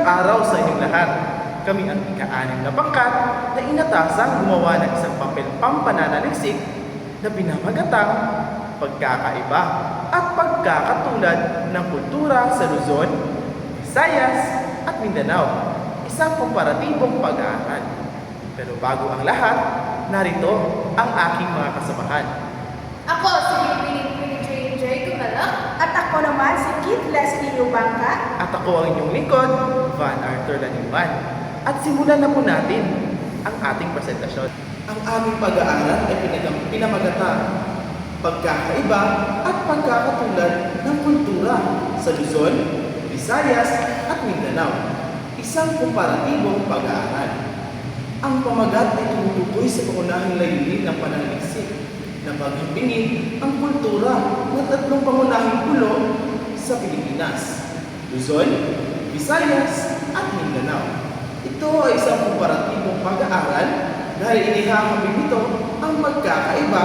Magandang araw sa inyong lahat. Kami ang ika-anim na pangkat na inatasang gumawa ng isang papel pampananaliksik na binamagatang pagkakaiba at pagkakatulad ng kultura sa Luzon, Visayas at Mindanao. Isang komparatibong pag-aaral. Pero bago ang lahat, narito ang aking mga kasamahan. Ako si Piling Piling J. Gumala. At ako naman si Kit Leslie Ubangka. At ako ang inyong lingkod, Van Arthur Laniman. At simulan na po natin ang ating presentasyon. Ang aming pag-aaral ay pinamagata, pagkakaiba at pagkakatulad ng kultura sa Luzon, Visayas at Mindanao. Isang komparatibong pag-aaral. Ang pamagat ay tumutukoy sa pangunahing layunin ng pananaliksik na paghimpingin ang kultura ng tatlong pangunahing pulo sa Pilipinas. Luzon, Visayas at Mindanao. Ito ay isang komparatibong pag-aaral dahil inihahamig nito ang magkakaiba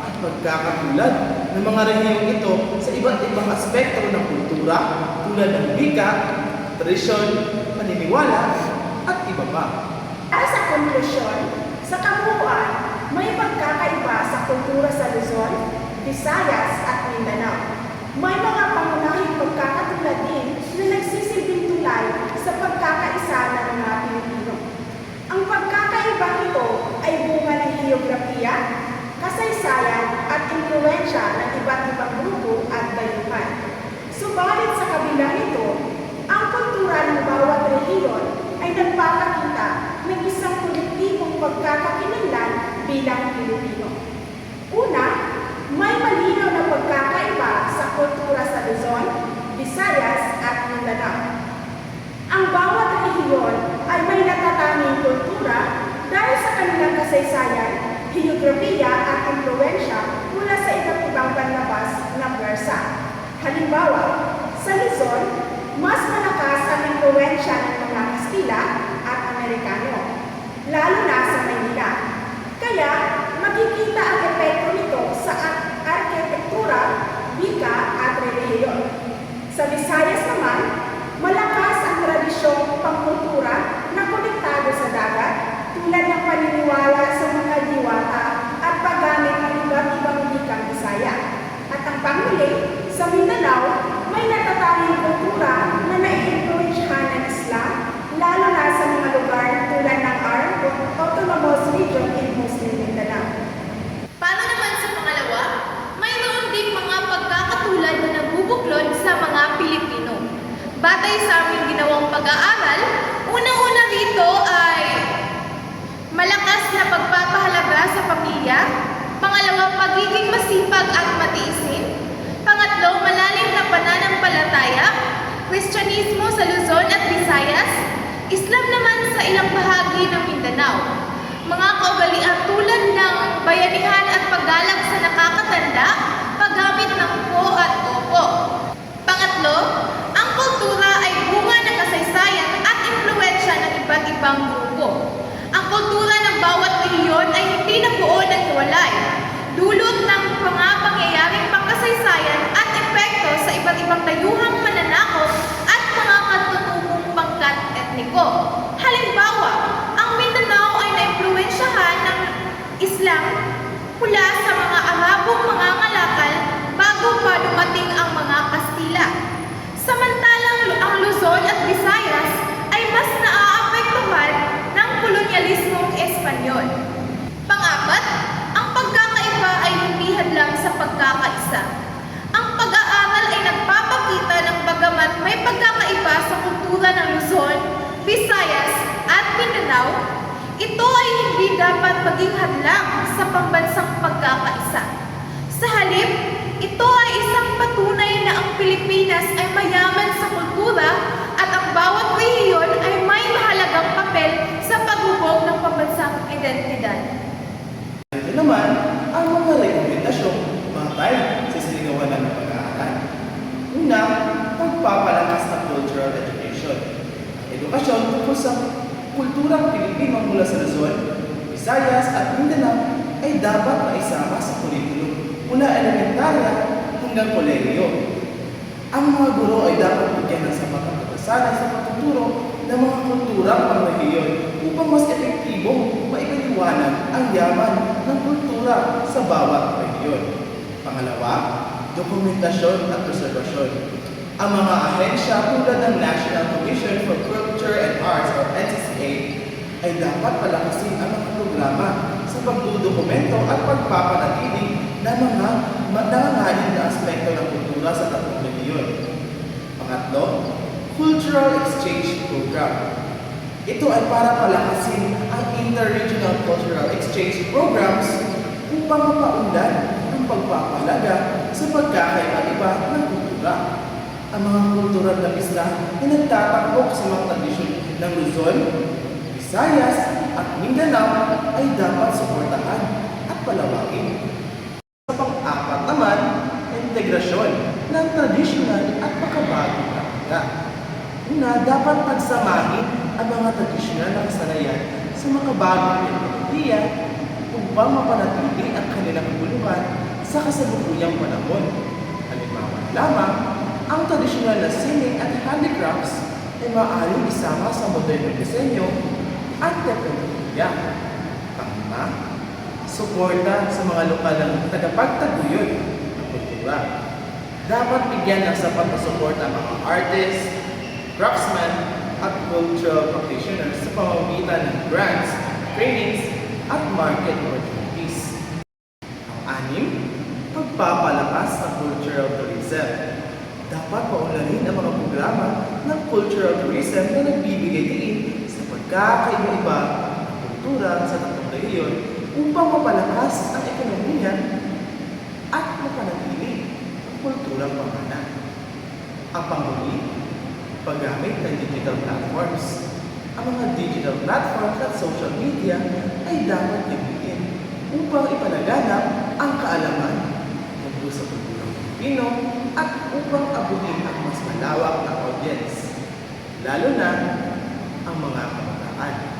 at pagkakatulad ng mga rehiyong ito sa iba't ibang aspekto ng kultura tulad ng wika, tradisyon, paniniwala at iba pa. Para sa konklusyon, sa kabuuan, may pagkakaiba sa kultura sa Luzon, Visayas at Mindanao. May mga pangunahing pagkakatulad din na nagsisilbing tulay sa pagkakaisa ng mga Pilipino. Ang pagkakaiba ito ay bunga ng geografiya, kasaysayan at impluensya ng iba't ibang grupo at dayuhan. Subalit sa kabila nito, ang kultura ng bawat rehiyon ay nagpapakita ng isang kolektibong pagkakakilanlan bilang Pilipino. Una, may malinaw na pagkakaiba sa kultura sa Luzon, Visayas at Mindanao. Ang rehiyon ay may natatanging kultura dahil sa kanilang kasaysayan, geografiya at impluensya mula sa iba't ibang panlabas na pwersa. Halimbawa, sa Luzon, mas malakas ang impluensya ng mga Kastila at Amerikano, lalo na sa Maynila. Kaya, makikita ang epekto nito sa ar- arkitektura, wika at relihiyon. Sa Visayas naman, malakas pangkultura na konektado sa dagat tulad ng paniniwala sa mga diwata at paggamit ng iba't ibang wikang Bisaya. At ang panghuli, sa Mindanao, may natatanging kultura na naiimpluwensyahan ng Islam, lalo na sa mga lugar tulad ng ARM o Autonomous Region in Muslim Mindanao. Paano naman sa pangalawa? Mayroon ding mga pagkakatulad na nabubuklod sa mga Pilipino. Batay sa aming ginawang pag-aaral, unang-una rito ay malakas na pagpapahalaga sa pamilya, pangalawa, pagiging masipag at matiisin, pangatlo, malalim na pananampalataya, Kristyanismo sa Luzon at Visayas, Islam naman sa ilang bahagi ng Mindanao, mga kaugalian tulad ng bayanihan at paggalang sa nakakatanda, paggamit ng po at opo. Pangatlo, ang kultura ay bunga ng kasaysayan at impluensya ng iba't ibang grupo. Ang kultura ng bawat rehiyon ay hindi nabuo ng hiwalay, dulot ng mga pangyayaring pangkasaysayan at epekto ibang dayuhang mananakop at mga katutubong pangkat etniko. Halimbawa, ang Mindanao ay naimpluwensyahan ng Islam mula sa mga Arabong mga ngalakal bago pa dumating ang mga Kastila. Samantalang ang Luzon at Visayas ay mas naaapektuhan ng kolonyalismong Espanyol. Pangapat, ang pagkakaiba ay hindi hadlang sa pagkakaisa. Ang pag-aaral ay nagpapakita ng bagamat may pagkakaiba sa kultura ng Luzon, Visayas at Mindanao, ito ay hindi dapat maging hadlang sa pambansang pagkakaisa. Sa halip, ito ay isang patunay na ang Pilipinas ay mayaman sa kultura at ang bawat rehiyon ay may mahalagang papel sa paghubog ng pambansang identidad. Ito naman ang mga rekomendasyong batay sa sinigawan ng pag-aaral. Una, pagpapalakas ng cultural education. Edukasyon tungkol sa kulturang Pilipino mula sa Luzon, Visayas at Mindanao ay dapat maisama sa kurikulum mula elementarya hanggang kolehiyo. Ang mga guro ay dapat bigyan ng sapat sa pagtuturo ng mga kulturang pangrehiyon upang mas epektibong maipaliwanag ang yaman ng kultura sa bawat rehiyon. Pangalawa, dokumentasyon at preservasyon. Ang mga ahensya tulad ng National Commission for Culture and Arts or NCCA ay dapat palakasin ang mga programa sa pagdudokumento at pagpapanatili ng mga nanganganin na aspekto ng kultura sa tatlong rehiyon. Pangatlo, Cultural Exchange Program. Ito ay para palakasin ang interregional cultural exchange programs upang mapaunlad ang pagpapalaga sa pagkakaiba-iba ng kultura. Ang mga kultural na isla na nagtatakbok sa mga tradisyon ng Luzon, Visayas at Mindanao ay dapat suportahan at palawakin. Sa pang-apat naman, integrasyon ng tradisyonal at makabagong praktika. Una, dapat pagsamahin ang mga tradisyonal na kasanayan sa makabagong teknolohiya upang mapanatili ang kanilang kabuluhan sa kasalukuyang panahon. Halimbawa lamang, ang tradisyonal na sining at handicrafts ay maaaring isama sa modernong disenyo at teknolohiya. Pangma, suporta sa mga lokal ng tagapagtaguyod ng kultura. Dapat bigyan ng sapat na suporta ang mga artists, craftsmen, at cultural practitioners sa pamamagitan ng grants, trainings, at market opportunities. Ang anim, pagpapalakas ng cultural tourism. Dapat paunlarin ang mga programa ng cultural tourism na nagbibigay diin ng kultura sa tatlong rehiyon upang mapalakas ang ekonomiya at mapanatili ang kulturang pamana. Ang panghuli, paggamit ng digital platforms. Ang mga digital platforms at social media ay dapat gamitin upang ipalaganap ang kaalaman tungkol sa kulturang Pilipino at upang abutin ang mas malawak na audience. Lalo na 哎